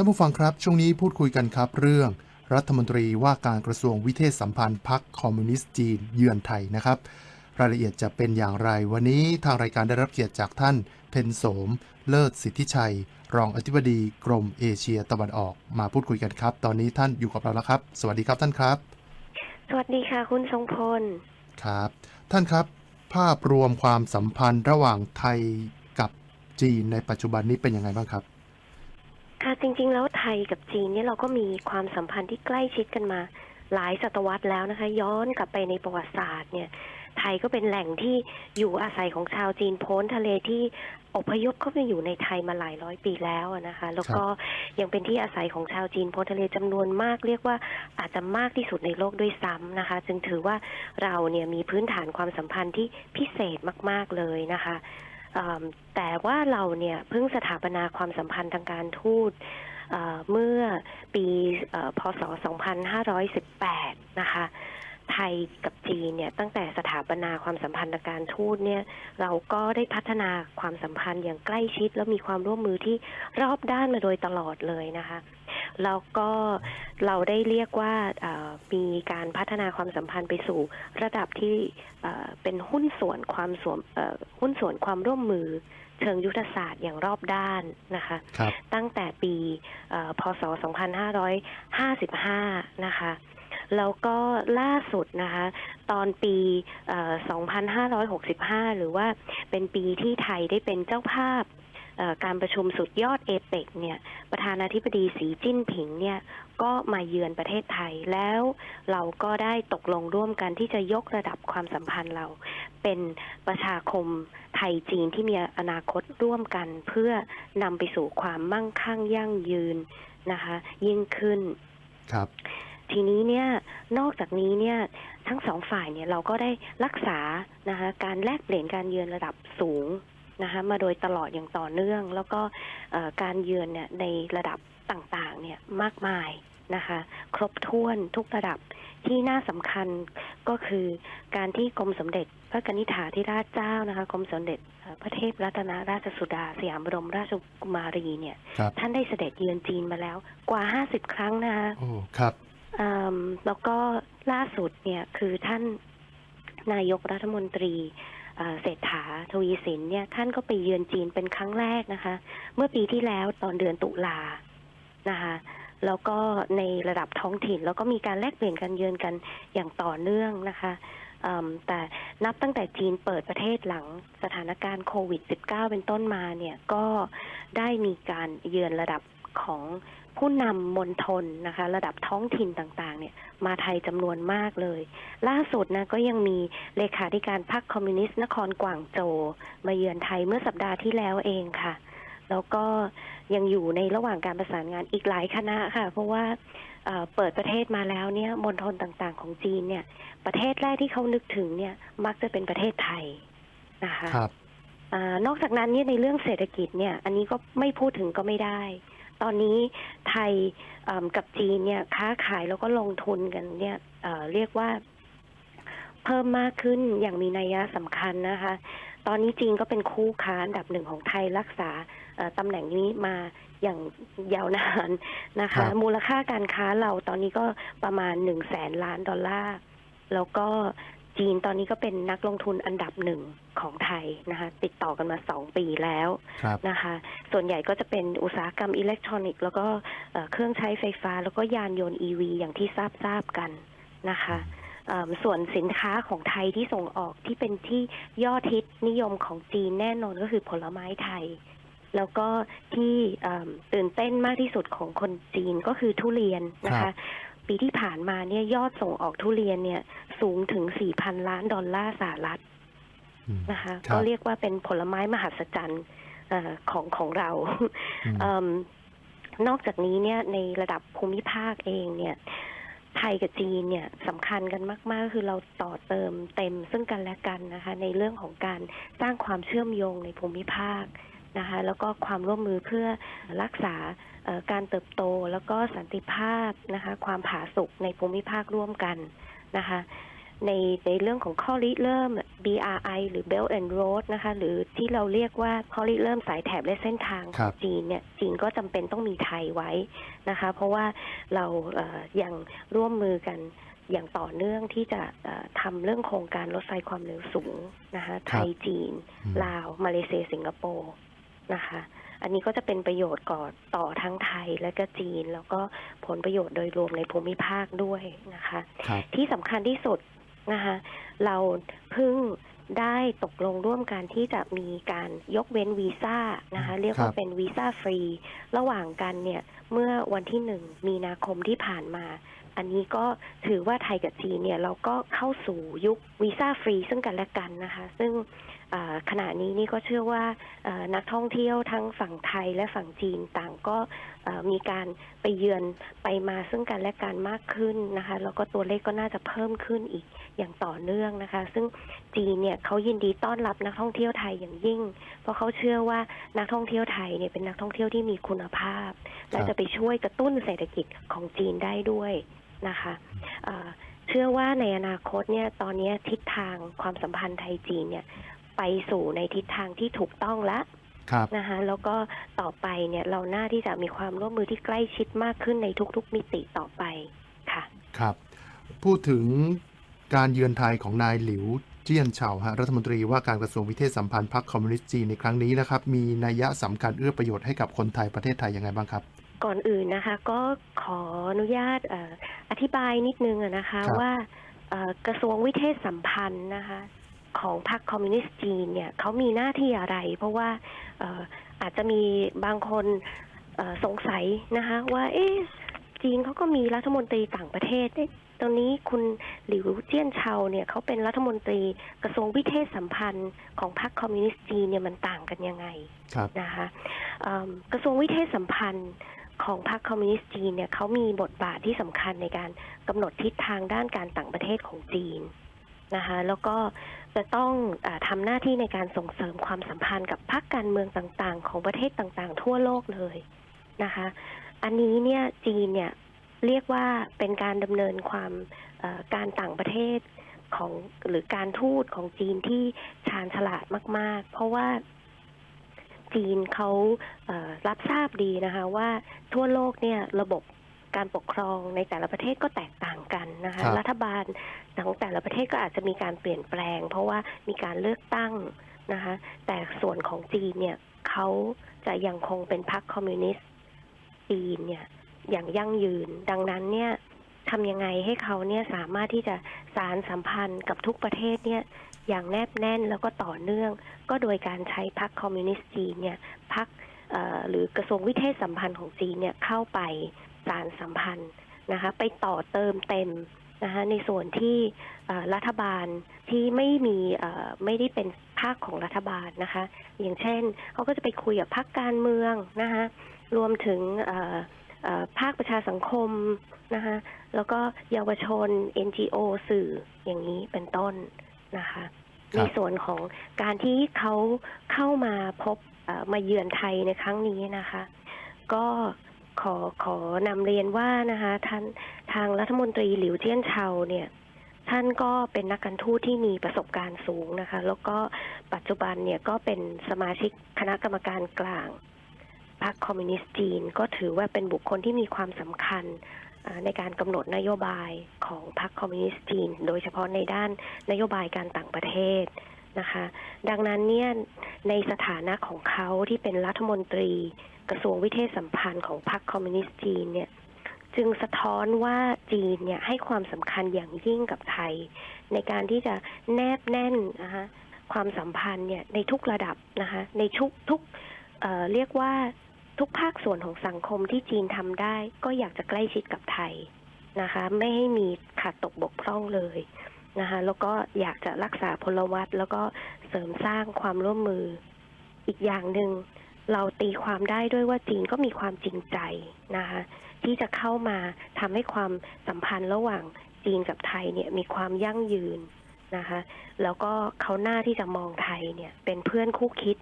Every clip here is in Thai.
ท่านผู้ฟังครับ ช่วงนี้พูดคุยกันครับ เรื่องรัฐมนตรีว่าการกระทรวงวิเทศสัมพันธ์พรรคคอมมิวนิสต์จีนเยือนไทยนะครับ รายละเอียดจะเป็นอย่างไรวันนี้ทางรายการได้รับเกียรติจากท่าน เพนโสม เลิศสิทธิชัย รองอธิบดีกรมเอเชียตะวันออกมาพูดคุยกันครับ ตอนนี้ท่านอยู่กับเราแล้วครับ สวัสดีครับท่านครับ สวัสดีค่ะคุณทรงพลครับ ท่านครับ ภาพรวมความสัมพันธ์ระหว่างไทยกับจีนในปัจจุบันนี้เป็นยังไงบ้างครับ ค่ะจริง ๆ แล้วไทยกับจีนเนี่ยเราก็มีความสัมพันธ์ที่ใกล้ชิดกันมาหลายศตวรรษแล้วนะคะ ย้อนกลับไปในประวัติศาสตร์เนี่ยไทยก็เป็นแหล่งที่อยู่อาศัยของชาวจีนพ้นทะเลที่อพยพเข้าไปอยู่ในไทยมาหลายร้อยปีแล้วนะคะ แล้วก็ยังเป็นที่อาศัยของชาวจีนพ้นทะเลจำนวนมาก เรียกว่าอาจจะมากที่สุดในโลกด้วยซ้ำนะคะ จึงถือว่าเราเนี่ยมีพื้นฐานความสัมพันธ์ที่พิเศษมาก ๆเลยนะคะ แต่ว่าเราเนี่ยเพิ่งสถาปนาความสัมพันธ์ทางการทูตเมื่อปีอพศ 2518 นะคะ ไทยกับจีนเนี่ยตั้งแต่สถาปนาความสัมพันธ์ทางการทูตเนี่ยเราก็ได้พัฒนาความสัมพันธ์อย่างใกล้ชิด แล้วมีความร่วมมือที่รอบด้านมาโดยตลอดเลยนะคะ แล้วก็เราได้เรียกว่าเอ่อมีการพัฒนาความสัมพันธ์ไปสู่ระดับที่เอ่อเป็นหุ้นส่วนความสวมเอ่อหุ้นส่วนความร่วมมือเชิงยุทธศาสตร์อย่างรอบด้านนะคะครับตั้งแต่ปีเอ่อพศ 2555 นะคะแล้วก็ล่าสุดนะคะ ตอนปีเอ่อ2565 หรือว่าเป็นปีที่ไทยได้เป็นเจ้าภาพเอ่อ การประชุมสุดยอดเอเปกเนี่ยประธานาธิบดีสีจิ้นผิงเนี่ยก็มาเยือนประเทศไทยแล้วเราก็ได้ตกลงร่วมกันที่จะยกระดับความสัมพันธ์เรา เป็นประชาคมไทยจีนที่มีอนาคตร่วมกันเพื่อนำไปสู่ความมั่งคั่งยั่งยืนนะคะ ยิ่งขึ้นครับทีนี้เนี่ยนอกจากนี้เนี่ยทั้งสองฝ่ายเนี่ยเราก็ได้รักษานะคะการแลกเปลี่ยนการเยือนระดับสูง นะคะมาโดยตลอดอย่างต่อเนื่อง แล้วก็เอ่อการเยือนเนี่ยในระดับต่างๆเนี่ยมากมายนะคะ ครบถ้วนทุกระดับที่น่าสำคัญก็คือการที่กรมสมเด็จพระกนิษฐาธิราชเจ้านะคะกรมสมเด็จเอ่อพระเทพรัตนราชสุดาสยามบรมราชกุมารีเนี่ยครับท่านได้เสด็จเยือนจีนมาแล้วกว่า 50 ครั้งนะคะโอ้ครับอืมแล้วก็ล่าสุดเนี่ยคือท่านนายกรัฐมนตรี เศรษฐาทวีสินเนี่ยท่านก็ไปเยือนจีนเป็นครั้งแรกนะคะ เมื่อปีที่แล้วตอนเดือนตุลานะคะแล้วก็ในระดับท้องถิ่น แล้วก็มีการแลกเปลี่ยนการเยือนกันอย่างต่อเนื่องนะคะแต่นับตั้งแต่จีนเปิดประเทศหลังสถานการณ์โควิด -19 เป็นต้นมาเนี่ยก็ได้มีการเยือนระดับของ ผู้นำมณฑลนะคะ ระดับท้องถิ่นต่างๆ เนี่ย มาไทยจำนวนมากเลย ล่าสุดนะก็ยังมีเลขาธิการพรรคคอมมิวนิสต์นครกวางโจวมาเยือนไทยเมื่อสัปดาห์ที่แล้วเองค่ะ แล้วก็ยังอยู่ในระหว่างการประสานงานอีกหลายคณะค่ะ เพราะว่าเอ่อเปิดประเทศมาแล้วเนี่ยมณฑลต่างๆ ของจีนเนี่ย ประเทศแรกที่เขานึกถึงเนี่ย มักจะเป็นประเทศไทยนะคะครับอานอกจากนั้นเนี่ยในเรื่องเศรษฐกิจเนี่ย อันนี้ก็ไม่พูดถึงก็ไม่ได้ ตอนนี้ไทยเอิ่มกับจีนเนี่ยค้าขายแล้วก็ลงทุนกันเนี่ยเอ่อเรียกว่าเพิ่มมากขึ้นอย่างมีนัยสำคัญนะคะ ตอนนี้จีนก็เป็นคู่ค้าอันดับหนึ่งของไทยรักษาเอ่อตำแหน่งนี้มาอย่างยาวนานนะครัคะบมูลค่าการค้าเราตอนนี้ก็ประมาณหนึ่งแสนล้านดอลลาร์ แล้วก็ จีนตอนนี้ก็เป็นนักลงทุนอันดับหนึ่งของไทยนะคะติดต่อกันมาสองปีแล้วครับนะคะ ส่วนใหญ่ก็จะเป็นอุตสาหกรรมอิเล็กทรอนิกส์แล้วก็เอ่อเครื่องใช้ไฟฟ้า แล้วก็ยานยนต์ EV อย่างที่ทราบทราบกันนะคะเอิ่มส่วนสินค้าของไทยที่ส่งออกที่เป็นที่ยอดฮิตนิยมของจีนแน่นอนก็คือผลไม้ไทย แล้วก็ที่เอิ่มตื่นเต้นมากที่สุดของคนจีนก็คือทุเรียนนะครัคะบปีที่ผ่านมาเนี่ยยอดส่งออกทุเรียนเนี่ย สูงถึง 4,000 ล้านดอลลาร์สหรัฐอืมนะคะครับก็เรียกว่าเป็นผลไม้มหัศจรรย์เอ่อของของเราอืมเอิ่มนอกจากนี้เนี่ยในระดับภูมิภาคเองเนี่ย ไทยกับจีนเนี่ยสำคัญกันมาก ๆ คือเราต่อเติมเต็มซึ่งกันและกันนะคะ ในเรื่องของการสร้างความเชื่อมโยงในภูมิภาคนะคะ แล้วก็ความร่วมมือเพื่อรักษาเอ่อการเติบโตแล้วก็สันติภาพนะคะ ความผาสุกในภูมิภาคร่วมกัน นะคะ ในในเรื่องของข้อริเริ่ม BRI หรือ Belt and Road นะคะ หรือที่เราเรียกว่าข้อริเริ่มสายแถบและเส้นทางขครัองบจีนเนี่ยจีนก็จำเป็นต้องมีไทยไว้นะคะ เพราะว่าเราเอ่อยังร่วมมือกันอย่างต่อเนื่องที่จะเอ่อทำเรื่องโครงการรถไฟความเร็วสูงนะคะไทยจีนอืมลาว มาเลเซียสิงคโปร์นะคะ อันนี้ก็จะเป็นประโยชน์ก่อต่อทั้งไทยและก็จีน แล้วก็ผลประโยชน์โดยรวมในภูมิภาคด้วยนะคะครับที่สำคัญที่สุดนะคะเราเพิ่งได้ตกลงร่วมกันที่จะมีการยกเว้นวีซ่านะคะเรียกว่าครับเป็นวีซ่าฟรี ระหว่างกันเนี่ยเมื่อวันที่หนึ่งมีนาคมที่ผ่านมา อันนี้ก็ถือว่าไทยกับจีนเนี่ยเราก็เข้าสู่ยุควีซ่าฟรีซึ่งกันและกันนะคะ ซึ่งอ่า ขณะนี้นี่ก็เชื่อว่านักท่องเที่ยวทั้งฝั่งไทยและฝั่งจีนต่างก็มีการไปเยือนไปมาซึ่งกันและกันมากขึ้นนะคะแล้วก็ตัวเลขก็น่าจะเพิ่มขึ้นอีกอย่างต่อเนื่องนะคะ ซึ่งจีนเนี่ยเขายินดีต้อนรับนักท่องเที่ยวไทยอย่างยิ่ง เพราะเขาเชื่อว่านักท่องเที่ยวไทยเนี่ยเป็นนักท่องเที่ยวที่มีคุณภาพ และจะไปช่วยกระตุ้นเศรษฐกิจของจีนได้ด้วยนะคะเชื่อว่าในอนาคตเนี่ยตอนนี้ทิศทางความสัมพันธ์ไทยจีนเนี่ย ไปสู่ในทิศทางที่ถูกต้องแล้วครับนะคะแล้วก็ต่อไปเนี่ยเราน่าที่จะมีความร่วมมือที่ใกล้ชิดมากขึ้นในทุกๆมิติต่อไปค่ะ ครับ พูดถึงการเยือนไทยของนายหลิวเจี้ยนเฉาฮะรัฐมนตรีว่าการกระทรวงวิเทศสัมพันธ์พรรคคอมมิวนิสต์จีนในครั้งนี้นะครับ มีนัยยะสำคัญเอื้อประโยชน์ให้กับคนไทยประเทศไทยยังไงบ้างครับ ก่อนอื่นนะคะ ก็ขออนุญาตเอ่ออธิบายนิดนึงอะนะคะครับว่าเอ่อกระทรวงวิเทศสัมพันธ์นะคะ ของพรรคคอมมิวนิสต์จีนเนี่ยเขามีหน้าที่อะไร เพราะว่าเอ่ออาจจะมีบางคนเอ่อสงสัยนะคะว่าเอ๊ะจีนเขาก็มีรัฐมนตรีต่างประเทศเอ๊ะตอนนี้คุณหลิวเจี้ยนเชาเนี่ยเขาเป็นรัฐมนตรีกระทรวงวิเทศสัมพันธ์ของพรรคคอมมิวนิสต์จีนเนี่ยมันต่างกันยังไงครับนะคะเอิ่มกระทรวงวิเทศสัมพันธ์ของพรรคคอมมิวนิสต์จีนเนี่ยเขามีบทบาทที่สำคัญในการกำหนดทิศทางด้านการต่างประเทศของจีนนะคะแล้วก็ จะต้องอาทำหน้าที่ในการส่งเสริมความสัมพันธ์กับพรรคการเมืองต่างๆ ของประเทศต่างๆ ทั่วโลกเลยนะคะ อันนี้เนี่ยจีนเนี่ยเรียกว่าเป็นการดำเนินความการต่างประเทศของหรือการทูตของจีนที่ชาญฉลาดมาก ๆ เพราะว่าจีนเขาเรับทราบดีนะคะ ว่าทั่วโลกเนี่ยระบบการปกครองในแต่ละประเทศก็แตกต่าง กันนะคะครับรัฐบาลของแต่ละประเทศก็อาจจะมีการเปลี่ยนแปลง เพราะว่ามีการเลือกตั้งนะคะแต่ส่วนของจีนเนี่ยเขาจะยังคงเป็นพรรคคอมมิวนิสต์จีนเนี่ยอย่างยั่งยืน ดังนั้นเนี่ยทำยังไงให้เขาเนี่ยสามารถที่จะสารสัมพันธ์กับทุกประเทศเนี่ยอย่างแนบแน่นแล้วก็ต่อเนื่อง ก็โดยการใช้พรรคคอมมิวนิสต์จีนเนี่ยพรรคเอ่อหรือกระทรวงวิเทศสัมพันธ์ของจีนเนี่ยเข้าไปสารสัมพันธ์ นะคะไปต่อเติมเต็มนะคะในส่วนที่เอ่อรัฐบาลที่ไม่มีเอ่อไม่ได้เป็นภาคของรัฐบาลนะคะ อย่างเช่นเขาก็จะไปคุยกับพรรคการเมืองนะคะรวมถึงเอ่อเอ่อภาคประชาสังคมนะคะแล้วก็เยาวชน NGO สื่ออย่างนี้เป็นต้นนะคะครับในส่วนของการที่เขาเข้ามาพบเอ่อมาเยือนไทยในครั้งนี้นะคะ ก็ ขอขอนำเรียนว่านะคะท่านทางรัฐมนตรีหลิวเจี้ยนเชาเนี่ยท่านก็เป็นนักการทูตที่มีประสบการณ์สูงนะคะ แล้วก็ปัจจุบันเนี่ยก็เป็นสมาชิกคณะกรรมการกลางพรรคคอมมิวนิสต์จีน ก็ถือว่าเป็นบุคคลที่มีความสำคัญในการกำหนดนโยบายของพรรคคอมมิวนิสต์จีน โดยเฉพาะในด้านนโยบายการต่างประเทศ นะคะ ดังนั้นเนี่ยในสถานะของเขาที่เป็นรัฐมนตรีกระทรวงวิเทศสัมพันธ์ของพรรคคอมมิวนิสต์จีนเนี่ยจึงสะท้อนว่าจีนเนี่ยให้ความสำคัญอย่างยิ่งกับไทย ในการที่จะแนบแน่นนะคะความสัมพันธ์เนี่ยในทุกระดับนะคะในทุกทุกเเรียกว่าทุกภาคส่วนของสังคมที่จีนทำได้ ก็อยากจะใกล้ชิดกับไทยนะคะ ไม่ให้มีขาดตกบกพร่องเลย นะคะแล้วก็อยากจะรักษาพลวัตแล้วก็เสริมสร้างความร่วมมือ อีกอย่างหนึ่งเราตีความได้ด้วยว่าจีนก็มีความจริงใจนะคะที่จะเข้ามาทำให้ความสัมพันธ์ระหว่างจีนกับไทยเนี่ยมีความยั่งยืนนะคะแล้วก็เขาหน้าที่จะมองไทยเนี่ยเป็นเพื่อนคู่คิด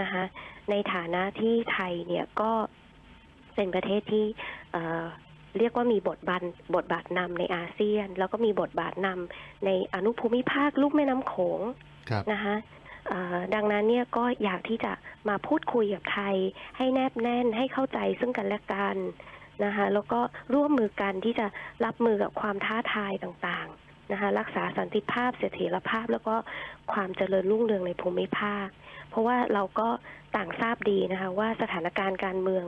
นะคะในฐานะที่ไทยเนี่ยก็เป็นประเทศที่ เอ่อเรียกว่ามีบทบาทบทบาทนำในอาเซียน แล้วก็มีบทบาทนำในอนุภูมิภาคลูกแม่น้ำโขงครับนะคะเอ่อดังนั้นเนี่ยก็อยากที่จะมาพูดคุยกับไทย ให้แนบแน่นให้เข้าใจซึ่งกันและกันนะคะแล้วก็ร่วมมือกันที่จะรับมือกับความท้าทายต่างๆนะคะรักษาสันติภาพเสถียรภาพ แล้วก็ความเจริญรุ่งเรืองในภูมิภาค เพราะว่าเราก็ต่างทราบดีนะคะว่าสถานการณ์การเมือง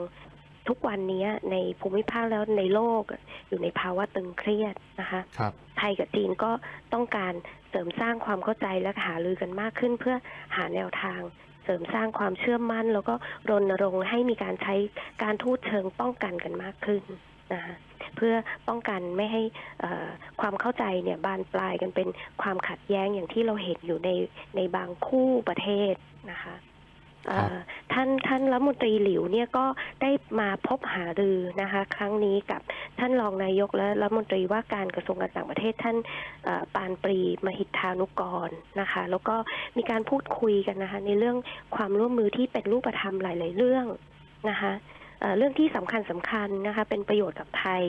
ทุกวันนี้ในภูมิภาคแล้วในโลกอยู่ในภาวะตึงเครียดนะคะครับไทยกับจีนก็ต้องการเสริมสร้างความเข้าใจและหารือกันมากขึ้น เพื่อหาแนวทาง เสริมสร้างความเชื่อมั่น แล้วก็รณรงค์ให้มีการใช้การทูตเชิงป้องกันกันมากขึ้นนะคะเพื่อป้องกันไม่ให้เอ่อความเข้าใจเนี่ยบานปลายกันเป็นความขัดแย้งอย่างที่เราเห็นอยู่ในในบางคู่ประเทศนะคะเอ่อ ท่านท่านรัฐมนตรีหลิวเนี่ยก็ได้มาพบหารือนะคะ ครั้งนี้กับท่านรองนายกและรัฐมนตรีว่าการกระทรวงการต่างประเทศท่านปานปรีมหิทธานุกรนะคะ แล้วก็มีการพูดคุยกันนะคะ ในเรื่องความร่วมมือที่เป็นรูปธรรมหลาย ๆ เรื่องนะคะ เอ่อเรื่องที่สำคัญสำคัญนะคะเป็นประโยชน์กับไทย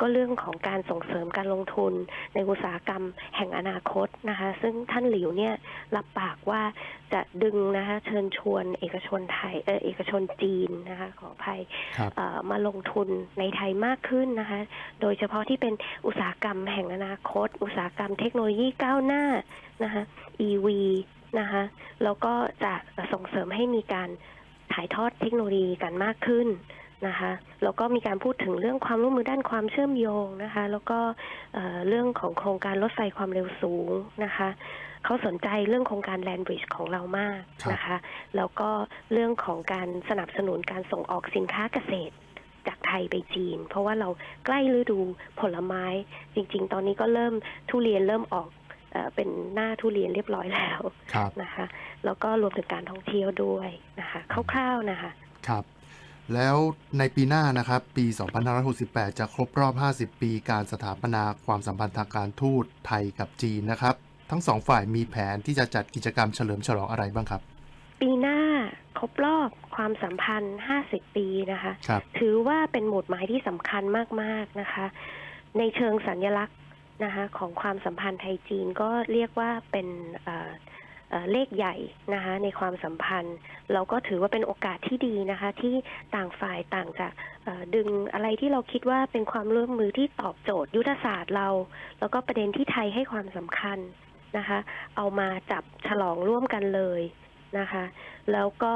ก็เรื่องของการส่งเสริมการลงทุนในอุตสาหกรรมแห่งอนาคตนะคะซึ่งท่านหลิวเนี่ยรับปากว่าจะดึงนะคะเชิญชวนเอกชนไทยเออเอกชนจีนนะคะขออภัยครับเอ่อมาลงทุนในไทยมากขึ้นนะคะ โดยเฉพาะที่เป็นอุตสาหกรรมแห่งอนาคต อุตสาหกรรมเทคโนโลยีก้าวหน้านะคะ EV นะคะแล้วก็จะส่งเสริมให้มีการ ถ่ายทอดเทคโนโลยีกันมากขึ้นนะคะแล้วก็มีการพูดถึงเรื่องความร่วมมือด้านความเชื่อมโยงนะคะ แล้วก็เอ่อเรื่องของโครงการรถไฟความเร็วสูงนะคะเขาสนใจเรื่องโครงการแลนบริดจ์ของเรามากนะคะ แล้วก็เรื่องของการสนับสนุนการส่งออกสินค้าเกษตรจากไทยไปจีน เพราะว่าเราใกล้ฤดูผลไม้ จริง ๆ ตอนนี้ก็เริ่มทุเรียนเริ่มออก เออเป็นหน้าทุเรียนเรียบร้อยแล้วครับนะคะ แล้วก็รวมถึงการท่องเที่ยวด้วยนะคะคร่าวๆนะคะครับ แล้วในปีหน้านะครับ ปี 2568 จะครบรอบ 50 ปีการสถาปนาความสัมพันธ์ทางการทูตไทยกับจีนนะครับ ทั้งสองฝ่ายมีแผนที่จะจัดกิจกรรมเฉลิมฉลองอะไรบ้างครับ ปีหน้าครบรอบความสัมพันธ์ 50 ปีนะคะครับถือว่าเป็นหมุดหมายที่สำคัญมากๆนะคะ ในเชิงสัญลักษณ์ นะคะของความสัมพันธ์ไทยจีนก็เรียกว่าเป็นเเเลขใหญ่นะคะในความสัมพันธ์ เราก็ถือว่าเป็นโอกาสที่ดีนะคะ ที่ต่างฝ่ายต่างจะเอ่อดึงอะไรที่เราคิดว่าเป็นความร่วมมือที่ตอบโจทย์ ยุทธศาสตร์เรา แล้วก็ประเด็นที่ไทยให้ความสำคัญนะคะ เอามาจับฉลองร่วมกันเลยนะคะ แล้วก็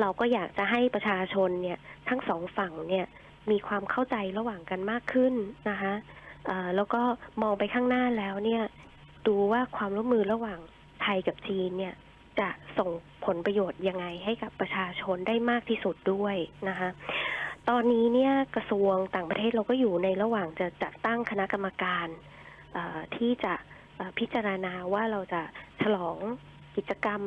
เราก็อยากจะให้ประชาชนเนี่ยทั้งสองฝั่งเนี่ยมีความเข้าใจระหว่างกันมากขึ้นนะคะ แล้วก็มองไปข้างหน้าแล้วเนี่ย ดูว่าความร่วมมือระหว่างไทยกับจีนเนี่ยจะส่งผลประโยชน์ยังไงให้กับประชาชนได้มากที่สุดด้วยนะคะตอนนี้เนี่ยกระทรวงต่างประเทศเราก็อยู่ในระหว่างจะจัดตั้งคณะกรรมการที่จะพิจารณาว่าเราจะฉลองกิจกรรม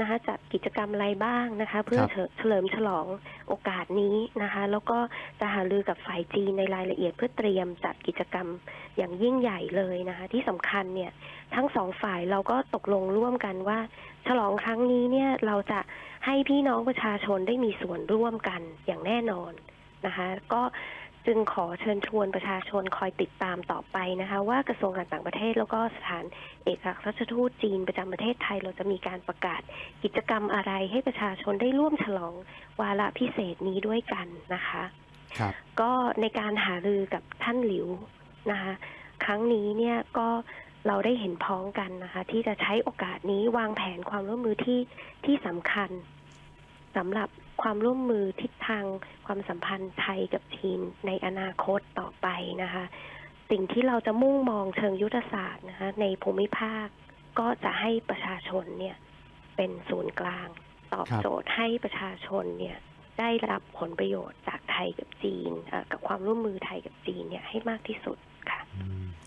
นะคะจัดกิจกรรมอะไรบ้างนะคะ เพื่อครับเฉเฉลิมฉลองโอกาสนี้นะคะ แล้วก็จะหารือกับฝ่ายจีนในรายละเอียดเพื่อเตรียมจัดกิจกรรมอย่างยิ่งใหญ่เลยนะคะ ที่สำคัญเนี่ยทั้งสองฝ่ายเราก็ตกลงร่วมกันว่า ฉลองครั้งนี้เนี่ยเราจะให้พี่น้องประชาชนได้มีส่วนร่วมกันอย่างแน่นอนนะคะ ก็ จึงขอเชิญชวนประชาชนคอยติดตามต่อไปนะคะ ว่ากระทรวงการต่างประเทศแล้วก็สถานเอกอัครราชทูตจีนประจำประเทศไทยเราจะมีการประกาศกิจกรรมอะไรให้ประชาชนได้ร่วมฉลองวาระพิเศษนี้ด้วยกันนะคะครับก็ในการหารือกับท่านหลิวนะคะ ครั้งนี้เนี่ยก็เราได้เห็นพ้องกันนะคะ ที่จะใช้โอกาสนี้วางแผนความร่วมมือที่ที่สำคัญ สำหรับความร่วมมือทิศทางความสัมพันธ์ไทยกับจีนในอนาคตต่อไปนะคะ สิ่งที่เราจะมุ่งมองเชิงยุทธศาสตร์นะคะในภูมิภาคก็จะให้ประชาชนเนี่ยเป็นศูนย์กลาง ตอบบโจทย์ให้ประชาชนเนี่ยได้รับผลประโยชน์จากไทยกับจีนกับความร่วมมือไทยกับจีนเนี่ยให้มากที่สุดค่ะ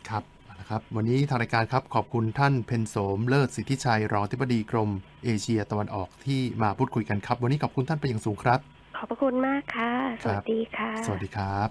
ครับ เอาละครับ วันนี้ทางรายการครับขอบคุณท่านเพนโสมเลิศสิทธิชัยรองอธิบดีกรม เอเชียตะวันออกที่มาพูดคุยกันครับ วันนี้ขอบคุณท่านเป็นอย่างสูงครับ ขอบพระคุณมากค่ะ สวัสดีค่ะ สวัสดีครับ